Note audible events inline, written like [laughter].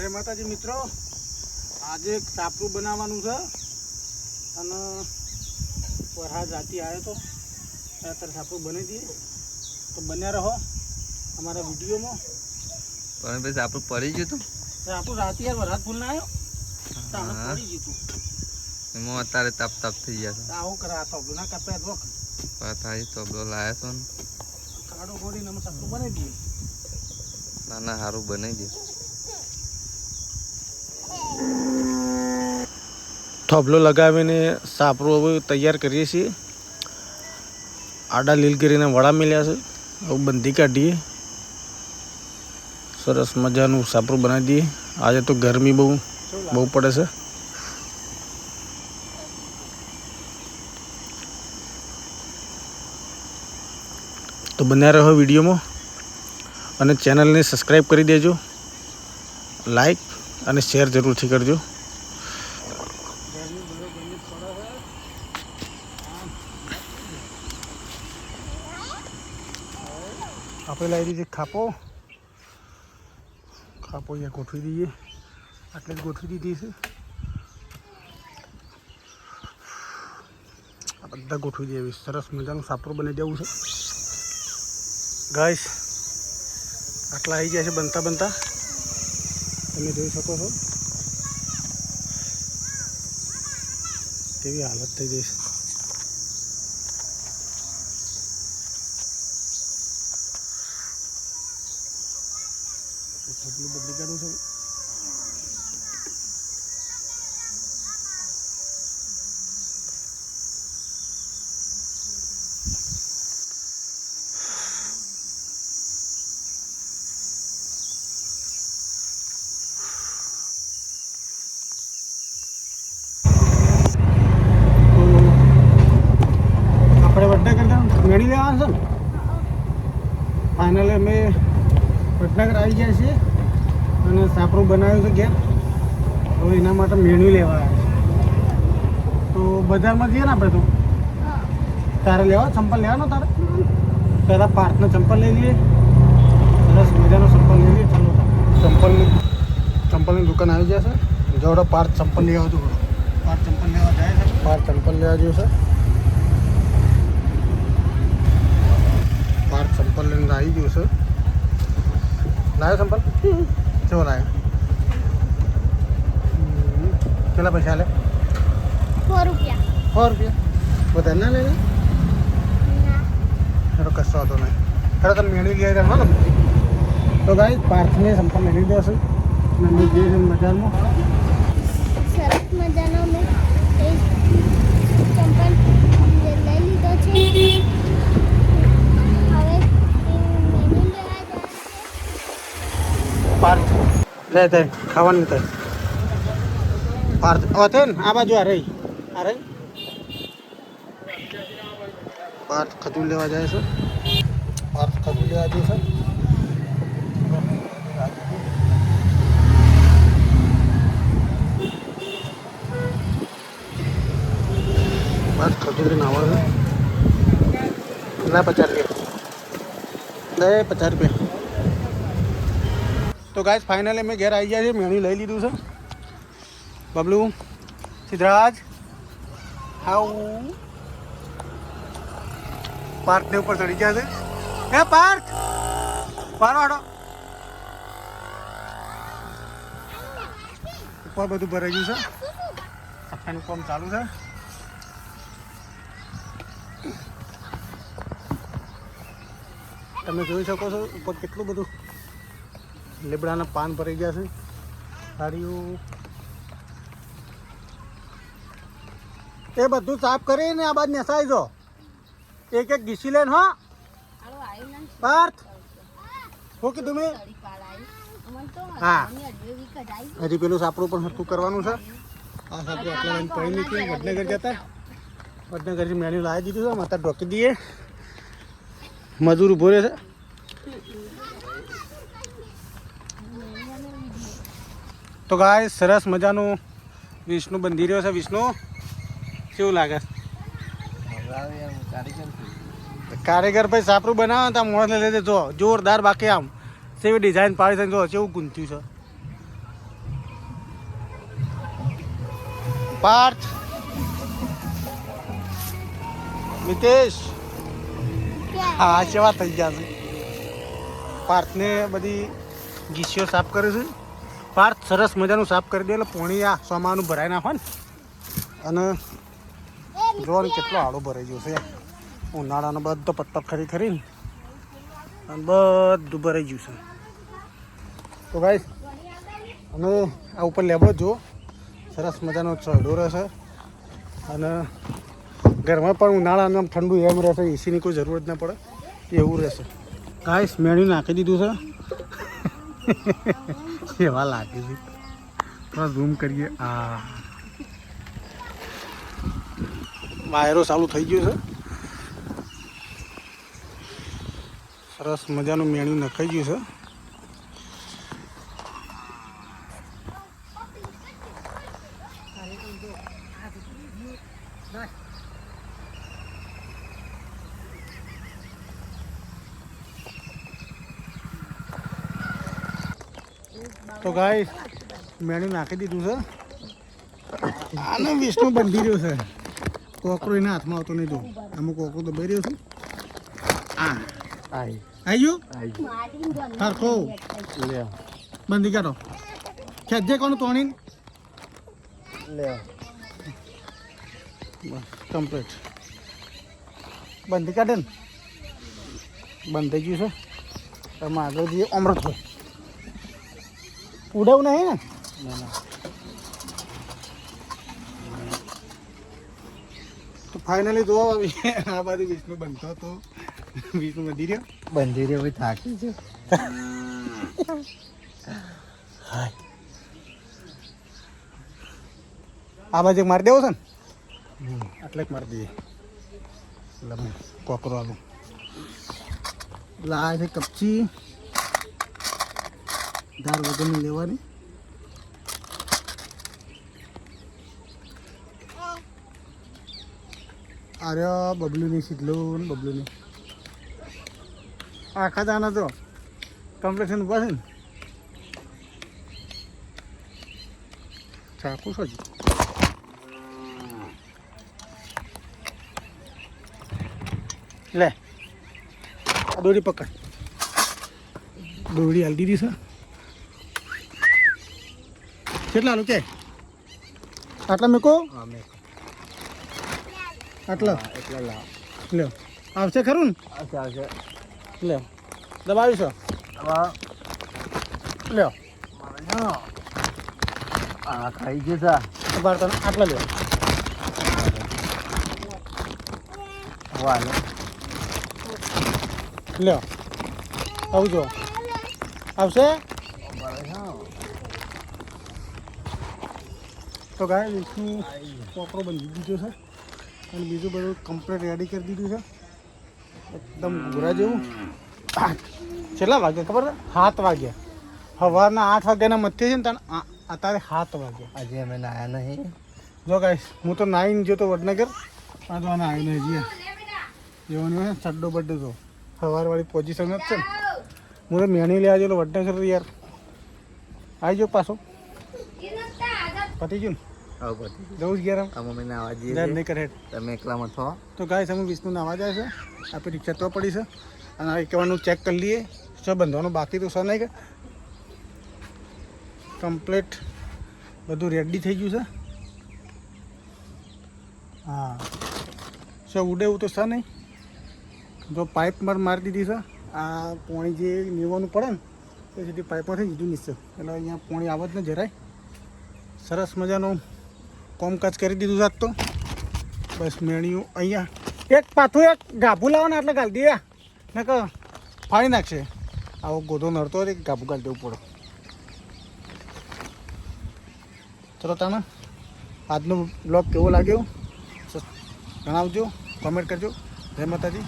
જય માતાજી મિત્રો. આજે એક સાપરું બનાવવાનું છે. અને વરસાદ જાતિ આવ્યો તો. અત્યારે સાપરું બની દઈએ. તો બન્યા રહો અમારા વિડીયોમાં. પણ પછી આપણું પડી ગયું હતું? સાપરું રાતે યાર વરાત ભૂલ ના આવ્યો પડી ગયું. એમાં અત્યારે તપ તપ થઈ ગયા આવું કરા આ ના કાપ્યા તો છે પાછા તો લાયા છો ને. કાળો ગોળીને અમે સાપરું બનાવી દઈએ. ના સારું બનાવી ગયું થોભલો લગાવીને સાપરો હવે તૈયાર કરીએ છીએ. આડા લીલ કરીને વડા મેળ્યા છે. હવે બંધી કાઢીએ. સરસ મજાનું સાપરું બનાવી દઈએ. આજે તો ગરમી બહુ બહુ પડે છે. તો બન્યા રહો વિડીયોમાં. અને ચેનલને સબસ્ક્રાઈબ કરી દેજો. લાઈક અને શેર જરૂરથી કરજો આપણે લાવી દીધી ખાપો. ખાપો અહીંયા ગોઠવી દઈએ. આટલે જ ગોઠવી દીધી છે. આ બધા ગોઠવી દઈએ. સરસ મજાનું સાપરું બની દેવું છે. ગાઈસ આટલા આવી ગયા છે બનતા બનતા. તમે જોઈ શકો છો. કેવી હાલત થઈ જઈશ થપલું બદલી કાઢું છું આપણે વડનગર જાણ મેળી લેવાનું છે ને? ફાઇનલી અમે વડનગર આવી ગયા છીએ. અને સાપરું બનાવ્યું છે ઘેર. તો એના માટે મેળવી લેવા આવ્યા તો બજારમાં જઈએ ને આપણે તો? તારે લેવા? ચંપલ લેવાનો તારે? પહેલાં પાર્થનો ચંપલ લઈ લઈએ. સરસ મજાનો ચંપલ લઈ લઈએ. ચાલો ચંપલની ચંપલની દુકાન આવી જશે. જોડો પાર્થ ચંપલ લેવા આવજો પાર્થ ચંપલ લેવા જાય છે. પાર્થ ચંપલ લેવા જેવું છે. પાર્થ ચંપલ લઈને આવી ગયું છે. લાવ્યો ચંપલ? કેવો લાવ્યો હમ. કેટલા પૈસા લે સો રૂપિયા સો રૂપિયા વધારે ના લે એનો કશો હતો નહીં ખરે તમે મેળવી ગયા હતા ને તો ગાઈ પાર્થને ચંપલ લઈ લીધો છે અને અમે લે તે ખાવાનું તે. ને, આ બાજુ આ રહી. આ રહી. પાર્થ ખજૂર લેવા જાય છે. પાર્થ ખજૂર લેવા જાય છે. પાર્થ ખજૂર છે ના પચાસ રૂપિયા? લે પચાસ રૂપિયા. તો ગાઈસ ફાઇનલી અમે ઘેર આવી ગયા છે મેણી લઈ લીધું છે. બબલુ, સિદ્ધરાજ, હાઉ. પાર્થને ઉપર ચડી ગયા છે. હે પાર્થ! પારો ઉપર બધું ભરાઈ ગયું છે. સફાઈનું કામ ચાલુ છે. તમે જોઈ શકો છો ઉપર કેટલું બધું લીમડાના પાન ભરાઈ ગયા છે. સાડીઓ. એ બધું સાફ કરીને આ બાદ નેસાઈ જો. એક એક ઘીસી લેન હો. પાર્થ. શું કીધું મેં? હા. હજી પેલું સાપડું પણ હરતું કરવાનું છે. આ સાપડું આટલા લાઈન પડી નીકળી વડનગર જતા વડનગરથી મેન્યુ લાવી દીધું છે માતા ઢોકી દઈએ. મજૂર ઊભો રહે છે. તો ગાય સરસ મજાનું વિષ્ણુ બંધી રહ્યો છે. વિષ્ણુ, કેવું લાગે? કારીગર ભાઈ સાપરું બનાવે તો મોડને લઈ જો, જોરદાર બાકી આમ. સેવી ડિઝાઇન પાડી છે જો, કેવું ગુંથ્યું છે. પાર્થ. મિતેશ. હા ચેવા થઈ ગયા છે. પાર્થને બધી ગીસીઓ સાફ કરે છે. પાર્થ સરસ મજાનું સાફ કરી દે, એટલે પોણી આ સોમાનું ભરાઈ નાખો ને. અને જોવો કેટલો આડો ભરાઈ ગયો છે. ઉનાળાનો બધો પટ્ટો ખરી ખરીને અને બધું ભરાઈ ગયું છે. તો ભાઈ અને આ ઉપર લેબો જુઓ. સરસ મજાનો ચઢો રહેશે અને ઘરમાં પણ ઉનાળાનું ઠંડુ એમ રહેશે એસીની કોઈ જરૂરત ના પડે. એવું રહેશે ગાઈસ મેણું નાખી દીધું છે. [laughs] એવા લાગે છે. થોડા ઝૂમ કરીએ. આ. વાયરો ચાલુ થઈ ગયો છે. સરસ મજાનું મેણું નખાઈ ગયું છે. તો ગાય મેળું નાખી દીધું છે. આને વિષ્ણુ બંધી રહ્યો છે. કોકરો એના હાથમાં આવતો નહીં જો અમુક કોકરો તો બહી રહ્યો છે. આ. આવી ગયું? સરખો બંધી કાઢો. ખેજે કોનું તોણી? બસ કમ્પ્લીટ બંધી કાઢે ને. બંધ થઈ ગયું છે. એમાં આગળ જઈએ અમૃત. હોય ઉડાવું નહીં ને? તો ફાઇનલી જોવા આવી. આ બાજુ વિષ્ણુ બનતો હતો. વિષ્ણુ બંધી રહ્યો. બંધી રહ્યો ભાઈ થાકી છે આ બાજુ મારી દેવો છે ને? એટલે જ મારી દઈએ. એટલે કોકરો આલું. એટલે છે કપચી. ધાર વગરની લેવાની. અરે બબલુની સીધલું બબલુની. આખા દાના તો કમ્પ્લેક્શન ઊભા છે ને. ચાકુ છો લે દોરી પકડ. દોરી હાલ દીધી છે કેટલા નું કે? આટલા મેકો? આટલા. એટલા લા લ્યો. આવશે ખરું ને? આવશે લ્યો. દબાવ્યું છે? લ્યો. આ ખાઈ ગયું છે. બાર તને આટલા લ્યો. વાલો લ્યો. આવજો આવશે? તો ગાય વિષ્ણુ કોકરો બંધી દીધો છે. અને બીજું બધું કમ્પ્લીટ રેડી કરી દીધું છે. એકદમ ઘોરા જેવું. કેટલા વાગ્યા ખબર સાત વાગ્યા. સવારના આઠ વાગ્યાના મધ્ય છે ને તને અત્યારે સાત વાગ્યા. આજે અમે નાયા નહીં. જો ગાઈશ હું તો નાઈને ગયો તો વડનગર. આ તો નહીં હજી જેવાનું હે ચડ્ડો બડ્ડો તો. સવારવાળી પોઝિશન જ છે ને. હું તો મેણી લેવા જેલો વડનગર યાર. આવી ગયો પાછો. પતી ગયું ને? જ ગયા આ મમ્મી નાવા જઈએ નહીં કરે. તમે એકલામાં થો તો ગાઈસ અમે વિષ્ણુ નાવા જાય છે. આપણે રિક્ષા તો પડી છે. અને આ કહેવાનું ચેક કરી લઈએ. શું બંધવાનું બાકી તો શું નહીં કે. કમ્પ્લીટ બધું રેડી થઈ ગયું છે. હા. શું ઉડે એવું તો છે નહીં. જો પાઇપ માર મારી દીધી છે. આ પોણી જે નીવાનું પડે ને તે સુધી પાઇપમાંથી સીધું નીચે. એટલે અહીંયા પોણી આવત ને જરાય. સરસ મજાનું કોમકાજ કરી દીધું છે તો. બસ મેણિયું અહીંયા. એક પાછું એક ગાભું લાવો ને એટલે ગાલી દે. ને કે ફાડી નાખશે. આવો ગોધો નડતો હોય ગાભું ગાલી દેવું પડે. ચલો તાને આજનો બ્લોગ કેવો લાગ્યો? જણાવજો કોમેન્ટ કરજો. જય માતાજી.